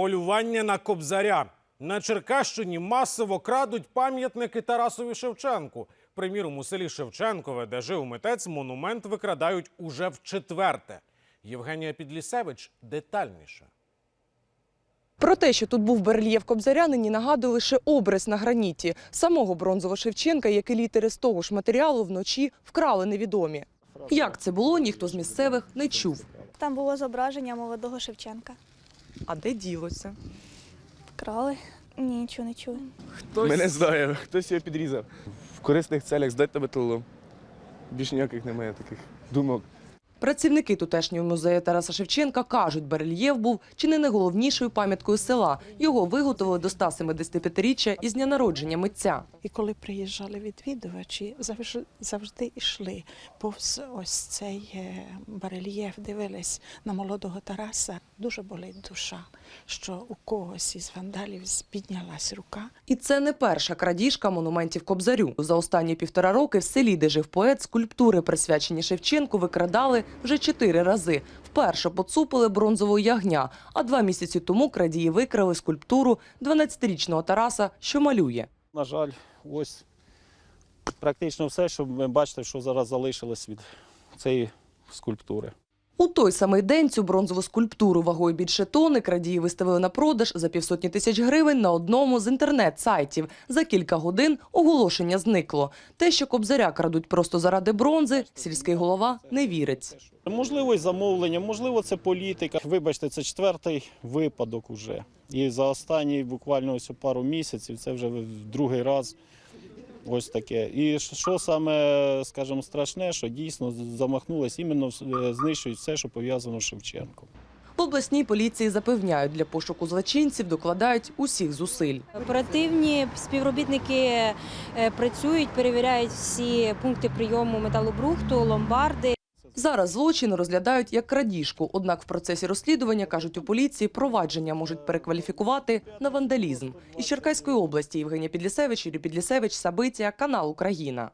Полювання на кобзаря. На Черкащині масово крадуть пам'ятники Тарасові Шевченку. Приміром, у селі Шевченкове, де жив митець, монумент викрадають уже в четверте. Євгенія Підлісевич детальніше. Про те, що тут був барельєф Кобзаря, нині нагадує лише образ на граніті. Самого бронзового Шевченка, як і літери з того ж матеріалу, вночі вкрали невідомі. Як це було, ніхто з місцевих не чув. Там було зображення молодого Шевченка. А де ділося? Вкрали? Ні, нічого не чули. Мене знає, хтось його підрізав. В корисних целях здати металолом. Більш ніяких немає таких думок. Працівники тутешнього музею Тараса Шевченка кажуть, барельєф був чи не найголовнішою пам'яткою села. Його виготовили до 175-річчя із дня народження митця. І коли приїжджали відвідувачі, завжди, завжди йшли повз ось цей е, барельєф, дивились на молодого Тараса. Дуже болить душа, що у когось із вандалів піднялась рука. І це не перша крадіжка монументів Кобзарю. За останні півтора роки в селі, де жив поет, скульптури, присвячені Шевченку, викрадали вже чотири рази. Вперше поцупили бронзового ягня, а два місяці тому крадії викрали скульптуру 12-річного Тараса, що малює. На жаль, ось практично все, що ви бачите, що зараз залишилось від цієї скульптури. У той самий день цю бронзову скульптуру вагою більше тони крадії виставили на продаж за півсотні тисяч гривень на одному з інтернет-сайтів. За кілька годин оголошення зникло. Те, що кобзаря крадуть просто заради бронзи, сільський голова не вірить. Можливо, і замовлення, можливо, це політика. Вибачте, це четвертий випадок уже. І за останні буквально ось пару місяців це вже в другий раз. Ось таке. І що- саме, скажімо, страшне, що дійсно замахнулось іменно е, знищують все, що пов'язано з Шевченком. В обласній поліції запевняють, для пошуку злочинців докладають усіх зусиль. Оперативні співробітники е, працюють, перевіряють всі пункти прийому металобрухту, ломбарди. Зараз злочин розглядають як крадіжку. Однак в процесі розслідування, кажуть у поліції, провадження можуть перекваліфікувати на вандалізм. Із Черкаської області Євгенія Підлісевич, Юрій Підлісевич, Сабиція, канал Україна.